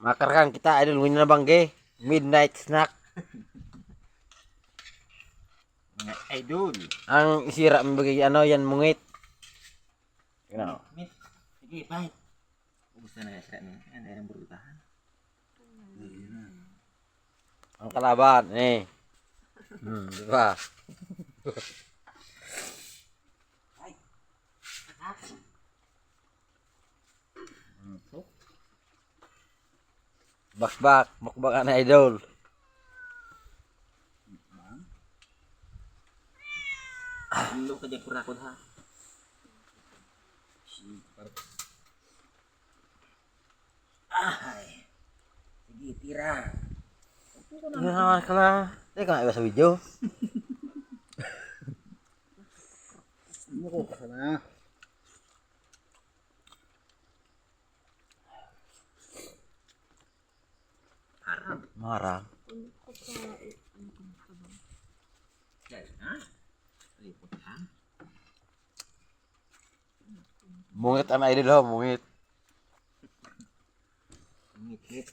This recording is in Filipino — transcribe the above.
Makar kan kita ada win na bang ge. Midnight snack. idol. Ang sira bagi ano yan mungit. You. Sige, bye. Ubus na na ni. Ano yang? Ang kalaban, eh. Hmm, Bakbak, mukbak na idol. Lulo ka dyan kurakod ha. Ay. Sige, tira. Ano naman ka na? Teka nga iba sa video. Ano ko ka na? Ha? Mungit ang idol ho, mungit. Ngit-ngit.